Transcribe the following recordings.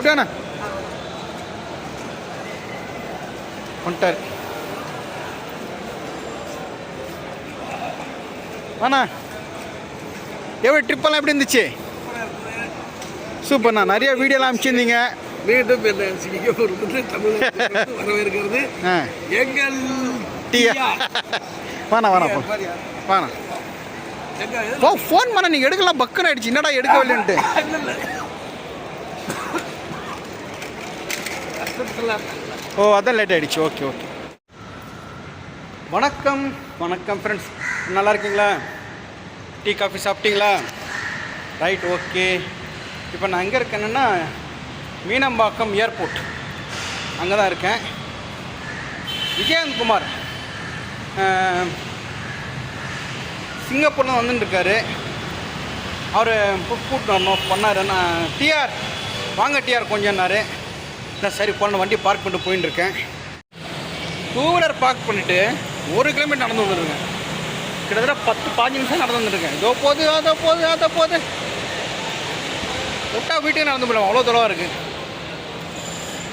அப்படியாண்ணா? வந்துட்டார். அண்ணா எவ்வளோ ட்ரிப்பெல்லாம் எப்படி இருந்துச்சு? சூப்பர்ண்ணா. நிறைய வீடியோலாம் அனுப்பிச்சிருந்தீங்க. மீண்டும் வரவேற்கிறது. எங்கள் வாண்ணா வாண்ணா வாண்ணா. எங்க? போ ஃபோன் பண்ண நீங்கள் எடுக்கலாம். பக்குன்னு ஆயிடுச்சு. என்னடா எடுக்கவில்லைன்ட்டு இல்ல. கஷ்டத்துல ஓ அதான் லேட் ஆகிடுச்சு ஓகே ஓகே வணக்கம் வணக்கம் ஃப்ரெண்ட்ஸ் நல்லா இருக்கீங்களா? டீ காஃபி சாப்பிட்டீங்களா? ரைட் ஓகே இப்போ நான் எங்கே இருக்கேன்னா மீனம்பாக்கம் ஏர்போர்ட் அங்கே தான் இருக்கேன். விஜயகுமார். குமார் சிங்கப்பூர்ல வந்துட்டு அவர் கூப்பிட்டு வரணும் பண்ணார். நான் டிஆர் வாங்க டிஆர் கொஞ்சம்னாரு. நான் சரி போன வண்டி பார்க் பண்ணிட்டு போயின்னு இருக்கேன் டூ வீலர் பார்க் பண்ணிவிட்டு ஒரு கிலோமீட்டர் நடந்து வந்துருக்கேன். கிட்டத்தட்ட பத்து பாஞ்சு நிமிஷம் நடந்து வந்துருக்கேன். இதோ போகுது அதோ போகுது அதோ போகுது. விட்டா வீட்டுக்கு நடந்து போயிடும் அவ்வளோ தொலைவாக இருக்குது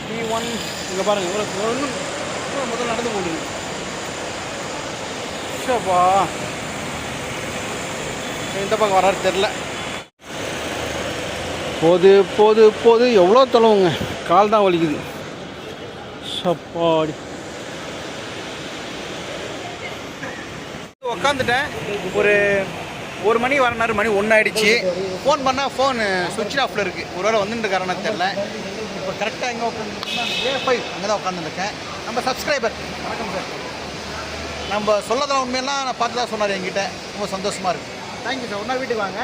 டி ஒன் இங்கே பாருங்கள் இவ்வளோ இன்னும் இன்னும் முதல்ல நடந்து போகுது ஷோப்பா எந்த பக்கம் வராரு தெரில போது போது போது எவ்வளோ தொலைவுங்க. கால் தான் வலிக்குது. சப்பாடி. உக்காந்துட்டேன். ஒரு ஒரு மணி வரனாரு மணி ஒன்று ஆயிடுச்சு. ஃபோன் பண்ணால் ஃபோன் சுவிட்ச் ஆஃபில் இருக்குது ஒரு வேளை வந்துட்டு காரணம் தெரில இப்போ கரெக்டாக எங்கே உட்காந்துருக்கேன்னா ஏ ஃபைவ் அங்கே தான் உட்காந்துருக்கேன் நம்ம சப்ஸ்கிரைபர் வணக்கம் சார் நம்ம சொல்லதெல்லாம் உண்மையெல்லாம் நான் பார்த்து தான் சொன்னார் என்கிட்ட. ரொம்ப சந்தோஷமாக இருக்குது தேங்க்யூ சார் ஒன்றா வீட்டுக்கு வாங்க.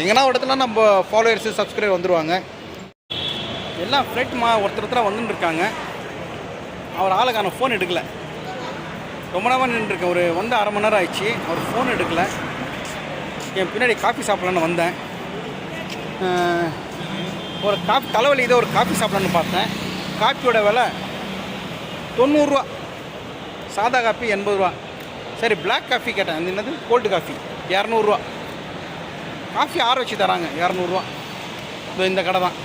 எங்கன்னா ஒரு இடத்துல நம்ம ஃபாலோயர்ஸு சப்ஸ்கிரைபர் வந்துடுவாங்க எல்லாம் ஃப்ரெண்ட்மா ஒருத்தர் ஒருத்தராக வந்துட்டு இருக்காங்க அவர் ஆளுக்கான ஃபோன் எடுக்கல. ரொம்ப நேரமாக நின்றுருக்கேன் ஒரு வந்து அரை மணி நேரம் ஆயிடுச்சு. அவர் ஃபோன் எடுக்கல. என் பின்னாடி காஃபி சாப்பிட்லான்னு வந்தேன். ஒரு காஃபி தலைவலி இதை ஒரு காஃபி சாப்பிட்லான்னு பார்த்தேன். காஃபியோட விலை தொண்ணூறுரூவா சாதா காஃபி எண்பது ரூபா. சரி பிளாக் காஃபி கேட்டேன். அது என்னது? கோல்டு காஃபி இரநூறுவா காஃபி ஆற வச்சு தராங்க இரநூறுவா. இது இந்த கடை தான்.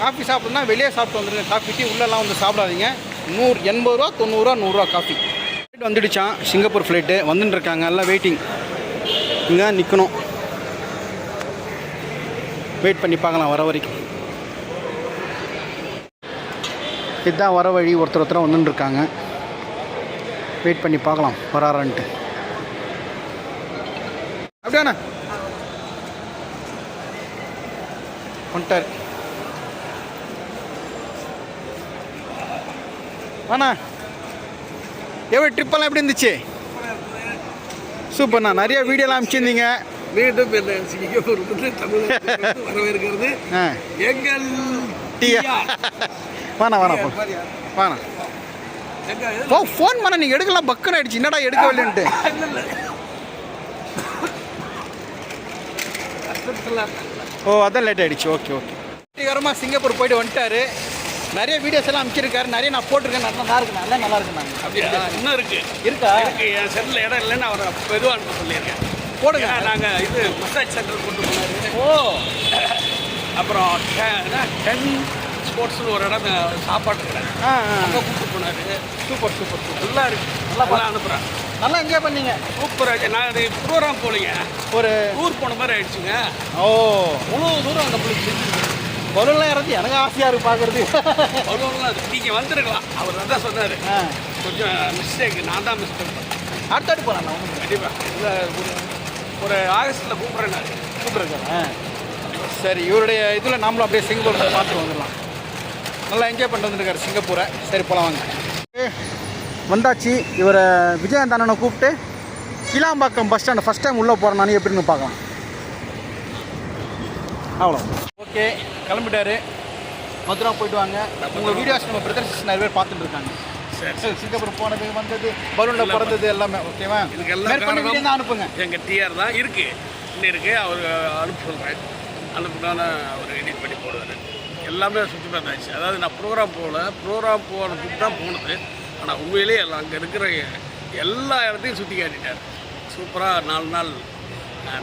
காஃபி சாப்பிட்ணுன்னா வெளியே சாப்பிட்டு வந்துருங்க காஃபி டீ உள்ளெல்லாம் வந்து சாப்பிடாதீங்க. நூறு எண்பது ரூபா தொண்ணூறுரூவா நூறுரூவா காஃபி. ஃப்ளைட் வந்துடுச்சான் சிங்கப்பூர் ஃப்ளைட்டு வந்துட்டு இருக்காங்க. எல்லாம் வெயிட்டிங் இங்கே நிற்கணும் வெயிட் பண்ணி பார்க்கலாம் வர வரைக்கும். இதுதான் வர வழி. ஒருத்தர் ஒருத்தர் வந்துட்டு இருக்காங்க. வெயிட் பண்ணி பார்க்கலாம். வராரான்ட்டு. அப்படியாண்ணா? வந்துட்டார் அண்ணா எவ்வளோ ட்ரிப்பெல்லாம் எப்படி இருந்துச்சு சூப்பர்ண்ணா நிறைய வீடியோலாம் அனுப்பிச்சிருந்தீங்க மீண்டும் என்ன சிங்கப்பூர் வந்து தமிழக வரவேற்கிறது எங்கள் டீயா போ வாண்ணா எங்க போ ஃபோன் பண்ண நீங்கள் எடுக்கலாம் பக்குன்னு ஆயிடுச்சு என்னடா எடுக்கவில்லைன்ட்டு இல்ல, இல்ல. கஷ்டத்துல ஓ அதான் லேட் ஆயிடுச்சு. ஓகே ஓகே வெற்றிகரமாக சிங்கப்பூர் போயிட்டு வந்துட்டாரு. நிறைய வீடியோஸ் எல்லாம் அனுப்பிச்சிருக்காரு. நிறைய நான் போட்டிருக்கேன். நல்லா நல்லா இருக்கு. நல்லா நல்லா இருக்கு நான் அப்படியா? இன்னும் இருக்கு? இருக்கா? இருக்கு. என் செல்லில் இடம் இல்லைன்னு அவரை மெதுவாக அனுப்ப சொல்லியிருக்கேன். போடுங்க. நாங்கள் இது மசாஜ் சென்டர் கொண்டு போனாரு. ஓ. அப்புறம் டென் ஸ்போர்ட்ஸ்னு ஒரு இடம் சாப்பாட்டு கடை. அங்கே கூப்பிட்டு போனாரு. சூப்பர் சூப்பர் சூப்பர் நல்லா இருக்கு. நல்லா அனுப்புகிறேன் நல்லா என்ஜாய் பண்ணீங்க. சூப்பராக நான் ப்ரோக்ராம் போகலைங்க ஒரு டூர் போன மாதிரி ஆயிடுச்சுங்க. ஓ. அவ்வளோ தூரம் நம்மளுக்கு பொருள்லாம் இறந்து எனக்கு ஆசையாக இருக்கு பார்க்குறது அவ்வளோலாம் நீங்கள் வந்திருக்கலாம். அவர் தான் சொன்னார். ஆ. கொஞ்சம் மிஸ்டேக் நான் தான் மிஸ்டேக் பண்ணேன். அடுத்தாடி போகிறேன் நான் கண்டிப்பாக இல்லை. ஒரு ஒரு ஆகஸ்ட்டில் கூப்பிட்றேன் நான். கூப்பிட்ருக்கேன் சரி இவருடைய இதில் நாமளும் அப்படியே சிங்கப்பூர் பார்த்துட்டு வந்துடலாம். நல்லா என்ஜாய் பண்ணிட்டு வந்துருக்காரு சிங்கப்பூரை. சரி போகலாம் வாங்க. வந்தாச்சு. இவரை விஜயகாந்த் அண்ணனை கூப்பிட்டு Kilambakkam bus stand first time உள்ளே போகிறேன் நான் எப்படின்னு பார்க்கலாம். அவ்வளோ ஓகே கிளம்பிட்டாரு. மதுரா போயிட்டு வாங்க. உங்கள் வீடியோஸ் நம்ம பிரதர்ஸ் நிறைய பேர் பார்த்துட்டு இருக்காங்க. சரி. சரி சிங்கப்பூர் போனது வந்தது பலூனில் பிறந்தது எல்லாமே ஓகேவா இதுக்கு எல்லாம் மேற்கொண்டு காரணம் video தான் அனுப்புங்க. எங்கள் டிஆர் தான் இருக்கு. இன்னும் இருக்கு. அவர் அனுப்ப சொல்கிறேன் அனுப்புனான அவர் எடிட் பண்ணி போடுவார். எல்லாமே சுற்றி பார்த்தாச்சு. அதாவது நான் ப்ரோக்ராம் போகல. ப்ரோக்ராம் போகிறதுக்கு தான் போனது. ஆனால் உண்மையிலேயே அங்கே இருக்கிற எல்லா இடத்தையும் சுற்றி காட்டிட்டார். சூப்பராக நாலு நாள்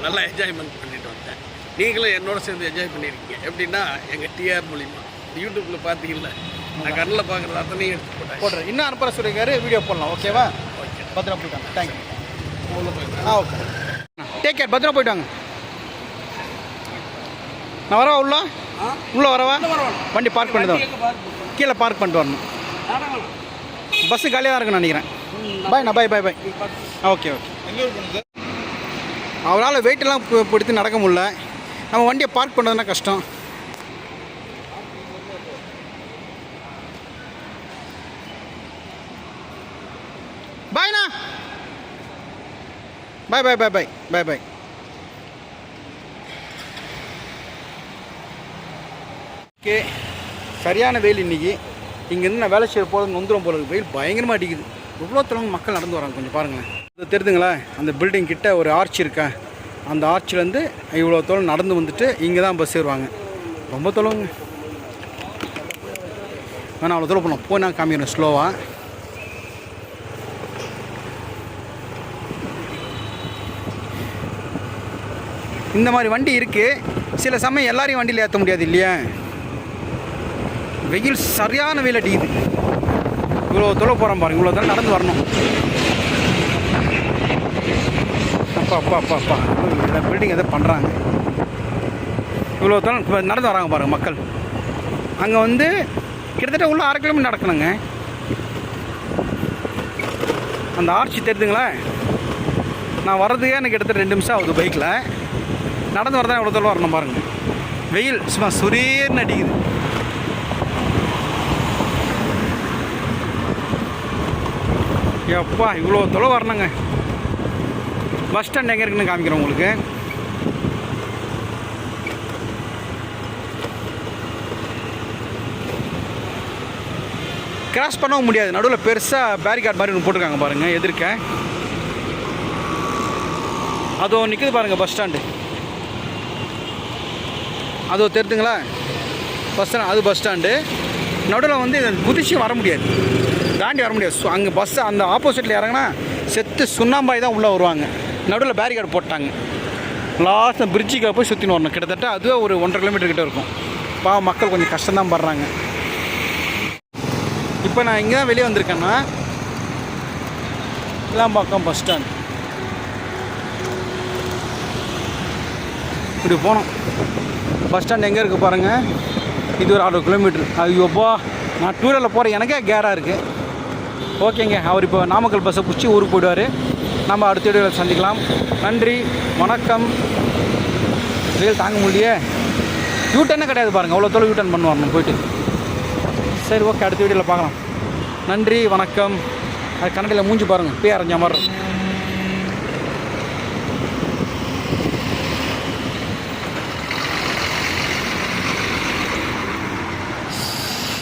நல்லா என்ஜாய்மெண்ட் பண்ணிட்டு வந்தேன் நீங்களும் என்னோட சேர்ந்து என்ஜாய் பண்ணியிருக்கீங்க எப்படின்னா எங்கள் டிஆர் மூலிமா யூடியூப்பில் பார்த்தீங்கல்ல நான் கண்ணில் பார்க்குறது அத்தனையும் எடுத்து போட்டேன் போடுறேன் இன்னும் அனுப்புற சொல்லியிருக்காரு வீடியோ போடலாம். ஓகேவா ஓகே பத்திரம் போயிட்டாங்க தேங்க்யூ உள்ள போய் ஆ ஓகே டேக் கேர் பத்திரம் போயிட்டாங்க நான் வரவா உள்ள? உள்ளே வரவா? வண்டி பார்க் பண்ணிட்டு கீழே பார்க் பண்ணிட்டு வரணும். பஸ்ஸு காலியாக தான் இருக்குன்னு நினைக்கிறேன். பாய் நான் பாய் பாய் பாய் ஓகே ஓகே அவரால் வெயிட்டெல்லாம் பிடித்து நடக்க முடியல. நம்ம வண்டியை பார்க் பண்ணுறதுனா கஷ்டம். பாய்ண்ணா பாய் பாய் பாய் பாய் பாய் பாய் ஓகே சரியான வெயில் இன்னைக்கு. இங்கேருந்து நான் வேலை செய்ய போகிறது நொந்துரும் போல வெயில் பயங்கரமாக அடிக்குது. எவ்வளோ தூரம் மக்கள் நடந்து வராங்க. கொஞ்சம் பாருங்களேன். இது தெரிதுங்களா அந்த பில்டிங் கிட்ட ஒரு ஆர்ச் இருக்கா? அந்த ஆர்ச்சிலேருந்து இவ்வளோ தூரம் நடந்து வந்துட்டு இங்கே தான் பஸ் ஏறுவாங்க. ரொம்ப தொலைங்க வேணா அவ்வளோ தூரம் போகலாம் போனால் நான் காமிக்கிறேன் ஸ்லோவாக இந்த மாதிரி வண்டி இருக்குது சில சமயம் எல்லாரையும் வண்டியில் ஏற்ற முடியாது இல்லையா? வெயில் சரியான வெயில் அடிக்குது. இவ்வளோ தொலை போகிறோம் பாருங்க இவ்வளோ தூரம் நடந்து வரணும். அப்பா அப்பா அப்பா அப்பா. இந்த பில்டிங் எதோ பண்ணுறாங்க இவ்வளோ தூரம் இப்போ நடந்து வராங்க பாருங்கள் மக்கள். அங்கே வந்து கிட்டத்தட்ட உள்ள அரை கிலோமீட்டர் நடக்கணுங்க. அந்த ஆர்ச்சி தெரியுதுங்களா? நான் வர்றதுக்கே எனக்கு கிட்டத்தட்ட ரெண்டு நிமிஷம் ஆகுது பைக்கில் நடந்து வரதான் இவ்வளோ தூரம் வரணும் பாருங்கள் வெயில் சும்மா சுரீர்னு அடிக்குது. எப்பா இவ்வளோ தொலை வரணுங்க. பஸ் ஸ்டாண்ட் எங்கே இருக்குன்னு காமிக்கிறேன் உங்களுக்கு. கிராஸ் பண்ணவும் முடியாது. நடுவில் பெருசாக பேரிகார்ட் மாதிரி ஒன்று போட்டிருக்காங்க பாருங்கள் எதிர்க்க. அதோ நிற்குது பாருங்கள் பஸ் ஸ்டாண்டு அதோ தெரிஞ்சுங்களா பஸ் ஸ்டாண்ட் அது பஸ் ஸ்டாண்டு நடுவில் வந்து இதை குதிச்சு வர முடியாது. தாண்டி வர முடியாது. அங்கே பஸ் அந்த ஆப்போசிட்டில் இறங்கினா செத்து சுண்ணாம்பாய் தான் உள்ளே வருவாங்க. நடுவில் பேரிகார்டு போட்டாங்க. லாஸ்ட் பிரிட்ஜுக்கு போய் சுற்றின்னு வரணும். கிட்டத்தட்ட அதுவே ஒரு ஒன்றரை கிலோமீட்டர் கிட்ட இருக்கும். பாவம் மக்கள் கொஞ்சம் கஷ்டம்தான் படுறாங்க. இப்போ நான் இங்கே தான் வெளியே வந்திருக்கேன்னா இளாம்பாக்கம் பஸ் ஸ்டாண்ட் இப்படி போனோம். பஸ் ஸ்டாண்ட் எங்கே இருக்குது பாருங்கள் இது ஒரு அறுபது கிலோமீட்டர் ஐயோப்பா நான் டூரில் போகிறேன் எனக்கே கேராக இருக்குது ஓகேங்க. அவர் இப்போ நாமக்கல் பஸ்ஸை பிடிச்சி ஊருக்கு போயிடுவார். நம்ம அடுத்த வீடியோவில் சந்திக்கலாம். நன்றி வணக்கம். வெயில் தாங்க முடியலையே. யூட்டர்னே கிடையாது பாருங்கள் அவ்வளோ தூரம் யூட்டர்ன் பண்ணு போயிட்டு. சரி ஓகே அடுத்த வீடியோவில் பார்க்கலாம். நன்றி வணக்கம். அது கன்னடையில் மூஞ்சி பாருங்கள் பே அரைஞ்ச மாதிரி